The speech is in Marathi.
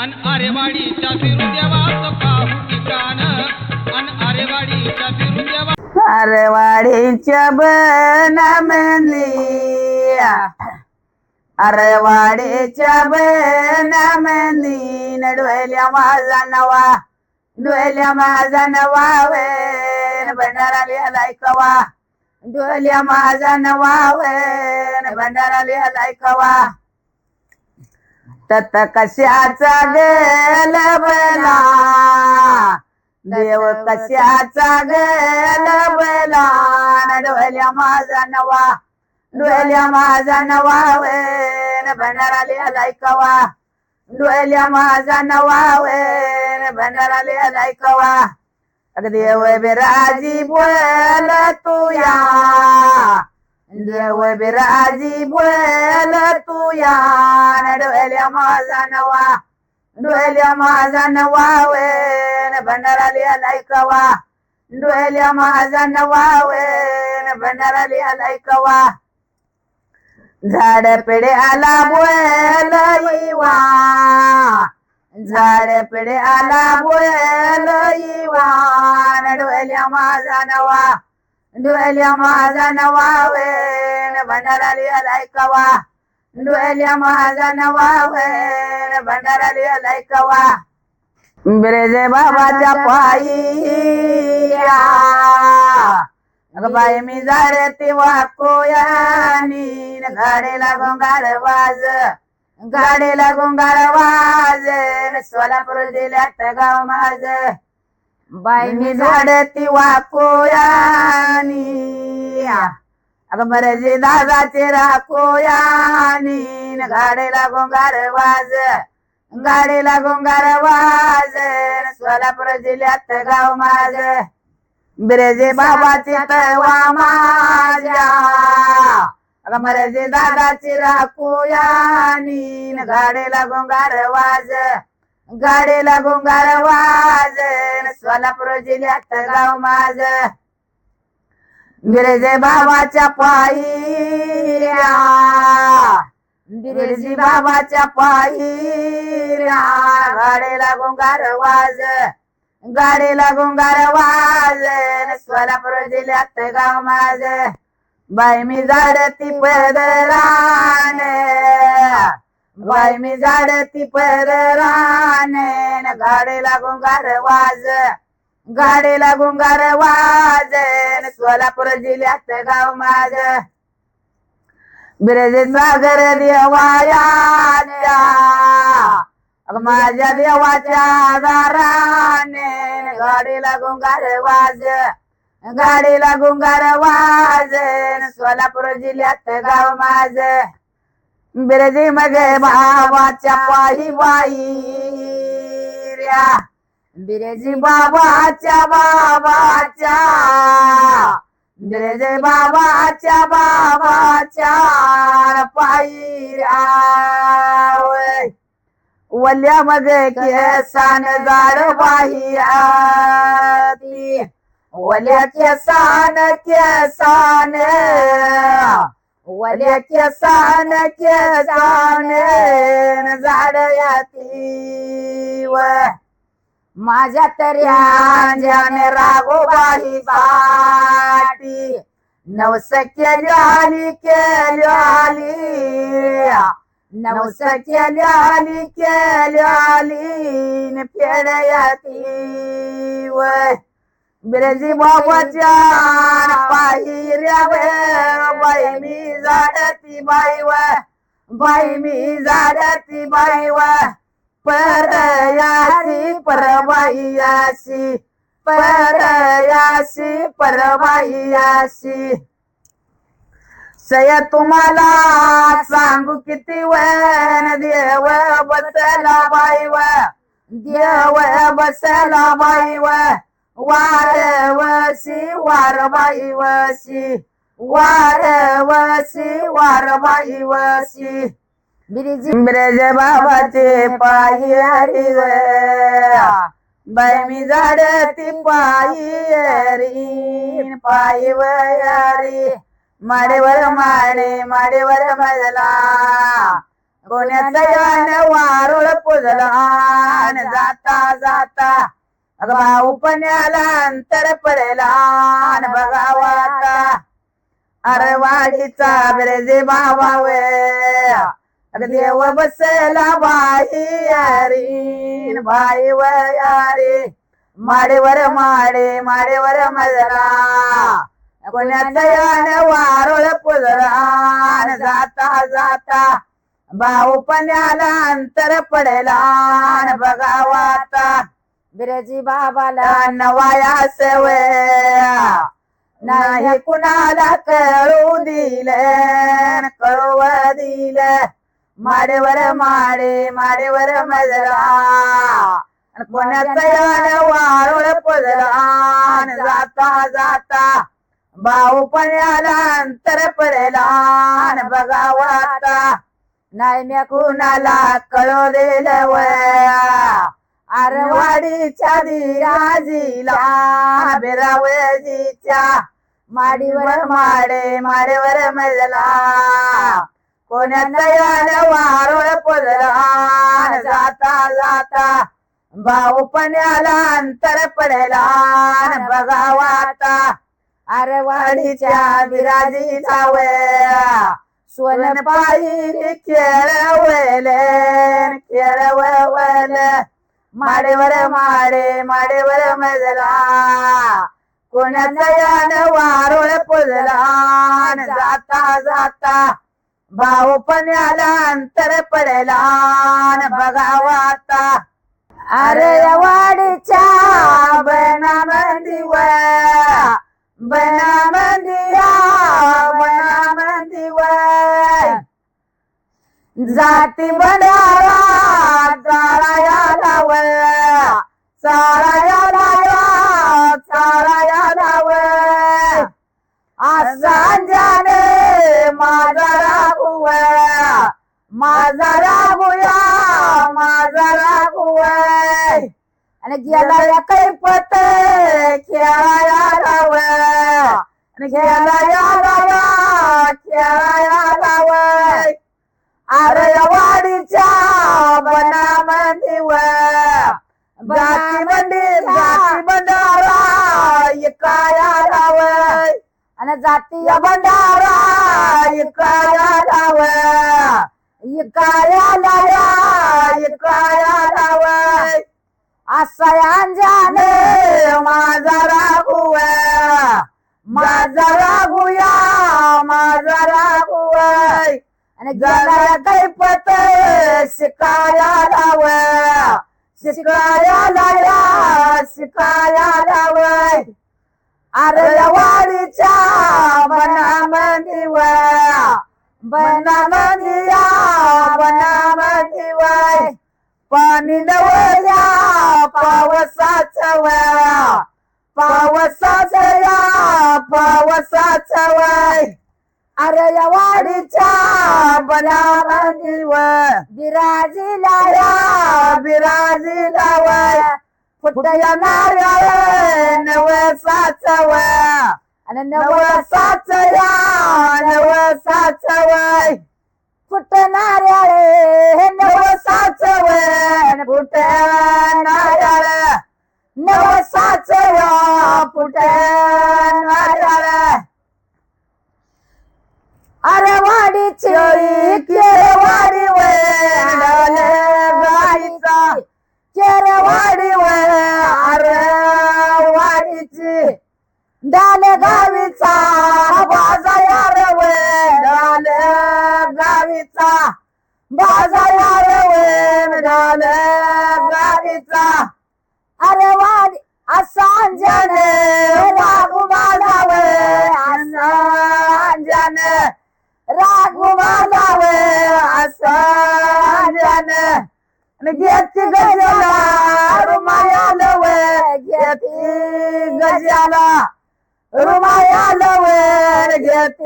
अन आरेवाडीच्या बिरुदेवा पाहू ठिकाण. अन आरेवाडीच्या बिरुदेवा अरवाडीच्या बनमली अरवाडीच्या बनमली डोल्या माझा नवा. डोल्या माझा नवा वेन भंडारा लिहालाय कवा. डोल्या माझा नवा वेन भंडारा लिहालाय कवा. तत कशाचा गेल बला देव कशाचा गेल बला डोल्या माझा नवा डोल्या माझा नवा वेन भंडारा लिहालाय कवा? डोल्या माझा नवा वेन भंडारा लिहालाय कवा? देव बिराजी बोल तुया देव बिराजी बोल तू या डोल्या माझा नवा डोल्या माझा नवा वेन भंडारा लिहालाय कवा डोल्या माझा नवा वेन भंडारा लिहालाय कवा झाड पेडे आला बोल इवा. झाड पेढे आला बोल इवा. डोल्या माझा नवा. डोल्या माझा नवा वेन भंडारा लिहालाय कवा? डोल्या माझा नवा वेन भंडारा लिहालाय कवा? बिरेजे बाबाच्या पायी बाई मी झाडे तेव्हा कोयानी गाडीला गोंगार वाज. गाडीला गोंगार वाज. सोलापूर जिल्ह्यात गाव माझ. बाई मी झाडे तेव्हा कोयानी अग मरेजी दादाचे राकोयानी. गाडीला गोंगार वाज गाडीला गोंगार वाज. सोलापूर जिल्ह्यात गाव माझ बिरेजे बाबाची तवा माझ्या. अग मरेजे दादाची राकुयानी. गाडीला गोंगार वाज. गाडीला गोंगार वाज सोलापूर जिल्ह्यात गाव माझ बिरेजे बाबाच्या पायी बिरेजी बाबाच्या पायी गाडीला गोंगार वाज. गाडीला गोंगार वाज सोलापूर जिल्ह्यात गाव माझ बाई मी झाडती पदरान. बाई मी झाडती गाडी गाडीला गार वाज. गाडीला गार वाज सोलापूर जिल्ह्यात गाव माझ बिरेजे सागर देवाया माझ्या देवाच्या दाराने गाडीला गुंगार वाज. गाडीला गुंगार वाज सोलापूर जिल्ह्यात गाव माझ बिरजी मग बाबाच्या पायी बाई ऱ्या बिरेजी बाबाच्या बाबाच्या. बिरेजी बाबाच्या बाबाच्या पायी ऱ्या वल्या मध्ये केसान जाड बाही आती. वल्या केसान केसान वल्या केसान केसान झाड याती व माझ्या तरी अंजाने रागोबाई साठी नवस केल्याली केल्याली नवस केल्याली केल्याली फेडयाती व बिरजी बाबाच्या पाहिऱ्या बाई मी झाडती बाई व बाई मी झाडती बाई व परयासी परबाईयासी परयासी परबाईयासी सय तुम्हाला सांगू किती वन देव बसला बाई व देव बसला बाई व वार वशी वार बाई वशी वार वशी वार बाई वशी ब्रज बाबाचे पायी हरी ग बाई मी झाडती पायी हरी पायी वयारी. माडेवर माडे माडेवर मजला. कोण्याचं यान वारुळ पुजला. जाता जाता अग भाऊ पण्याला अंतर पडेला न बघावा अरे वाडीचा ब्रेजे भावावे. अग देव बसला बाई यारी बाई व यारी. माडेवर माडे माडेवर मजरा कोण्याचा यान वारोळ पुजला जाता जाता. भाऊ पण्याला अंतर पडेला न बघावा आता. बिरजी बाबाला नवाया सवया नाही कुणाला कळू दिले कळव दिले. माडेवर माडे माडेवर मजला. कोणाचा वारुळ पडला जाता जाता. भाऊ पण याला अंतर पडला बघावा आता. नाही कुणाला कळव दिलं वया. आरवाडीच्या दिराजीला बिरावजीच्या माडीवर माडे माडेवर मजला. कोणाचा यान वारुळ पडला जाता जाता भाऊ पण्याला अंतर पडला. न बघावा आता अरे वाडीच्या बिराजीचा वया पायी खेळवले खेळवल. माडेवर माडे माडेवर मजला. कोणाचा यान वारुळ पुजला. जाता जाता भाऊ पण याला अंतर पडला. बघावा आता अरे वाडीच्या बना मंदिवा बना मंदिरा बना मंदिवा जाती बंडारा चाराया लाव चाराया लाव चाराया लाव सांजाने माझा राघुव. माझा राघुया माझा राघुव. आणि गेला या कैपत खेळाया या खेळाया खेळा या लाव अरे वाडीच्या बना मंदिव जाती मंदी जाती बंडारा इकाया लाव आणि जाती या बंडारा इकाया लाव इकाया लाया इकाया लाव असयांजाने माझा राघुव माझा राघुया माझा राघुव आणि कैपत शिकाया लाव शिकाया लाया शिकाया लाव अरे वाडीच्या बना मंदिव बना मंदिया पाणी नवया पावसाचा वया. पावसाचा या पावसाचा वय. अरे या वाडीच्या मंदिव बिराजीला या बिराजी लावय फुटया नारळ नवसाचा वया आणि नव नवसाच या. नवसाच वय फुटणाऱ्या रे नवसाच वय फुट አጃነ ዋጉማዛወ አሳ አጃነ ራጉማዛወ አሳ አጃነ ንጌት ገጃላ ሩማያለወ ጌት ገጃላ ሩማያለወ ጌት